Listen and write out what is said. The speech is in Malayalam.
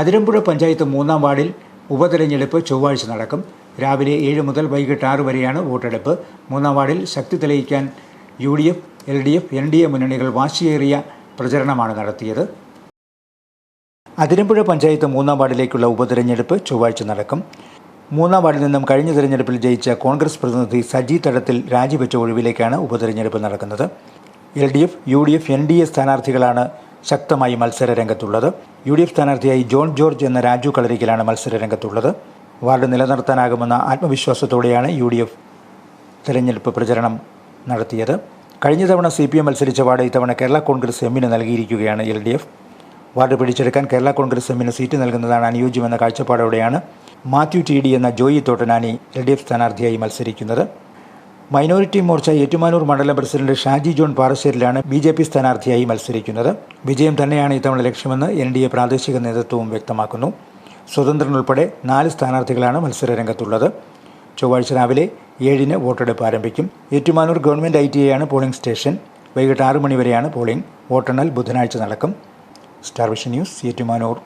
അതിരമ്പുഴ പഞ്ചായത്ത് മൂന്നാം വാർഡിൽ ഉപതെരഞ്ഞെടുപ്പ് ചൊവ്വാഴ്ച നടക്കും. രാവിലെ ഏഴ് മുതൽ വൈകിട്ട് ആറ് വരെയാണ് വോട്ടെടുപ്പ്. മൂന്നാം വാർഡിൽ ശക്തി തെളിയിക്കാൻ U D F L D F N D A മുന്നണികൾ വാശിയേറിയ പ്രചരണമാണ് നടത്തിയത്. അതിരമ്പുഴ പഞ്ചായത്ത് മൂന്നാം വാർഡിലേക്കുള്ള ഉപതെരഞ്ഞെടുപ്പ് ചൊവ്വാഴ്ച നടക്കും. മൂന്നാം വാർഡിൽ നിന്നും കഴിഞ്ഞ തെരഞ്ഞെടുപ്പിൽ ജയിച്ച കോൺഗ്രസ് പ്രതിനിധി സജി തടത്തിൽ രാജിവെച്ച ഒഴിവിലേക്കാണ് ഉപതെരഞ്ഞെടുപ്പ് നടക്കുന്നത്. L D F U D F N D A സ്ഥാനാർത്ഥികളാണ് ശക്തമായി മത്സര രംഗത്തുള്ളത് യു ഡി എഫ് സ്ഥാനാർത്ഥിയായി ജോൺ ജോർജ് എന്ന രാജു കളരിക്കലാണ് മത്സര രംഗത്തുള്ളത് വാർഡ് നിലനിർത്താനാകുമെന്ന ആത്മവിശ്വാസത്തോടെയാണ് യു ഡി എഫ് തെരഞ്ഞെടുപ്പ് പ്രചരണം നടത്തിയത്. കഴിഞ്ഞ തവണ സി പി എം മത്സരിച്ച വാർഡ് ഇത്തവണ കേരള കോൺഗ്രസ് എമ്മിന് നൽകിയിരിക്കുകയാണ് എൽ ഡി എഫ്. വാർഡ് പിടിച്ചെടുക്കാൻ കേരള കോൺഗ്രസ് എമ്മിന് സീറ്റ് നൽകുന്നതാണ് അനുയോജ്യമെന്ന കാഴ്ചപ്പാടോടെയാണ് മാത്യു ടി ഡി എന്ന Joy Thottanani L D F സ്ഥാനാർത്ഥിയായി മത്സരിക്കുന്നത്. മൈനോറിറ്റി മോർച്ച ഏറ്റുമാനൂർ മണ്ഡലം പ്രസിഡന്റ് ഷാജി ജോൺ പാറശ്ശേരിലാണ് ബി ജെ പി സ്ഥാനാർത്ഥിയായി മത്സരിക്കുന്നത്. വിജയം തന്നെയാണ് ഇത്തവണ ലക്ഷ്യമെന്ന് എൻ ഡി എ പ്രാദേശിക നേതൃത്വവും വ്യക്തമാക്കുന്നു. സ്വതന്ത്രൻ ഉൾപ്പെടെ നാല് സ്ഥാനാർത്ഥികളാണ് മത്സരരംഗത്തുള്ളത്. ചൊവ്വാഴ്ച രാവിലെ ഏഴിന് വോട്ടെടുപ്പ് ആരംഭിക്കും. Ettumanoor government I T polling station. വൈകിട്ട് ആറ് മണിവരെയാണ് പോളിംഗ്. വോട്ടെണ്ണൽ ബുധനാഴ്ച നടക്കും. Star vision news Ettumanoor.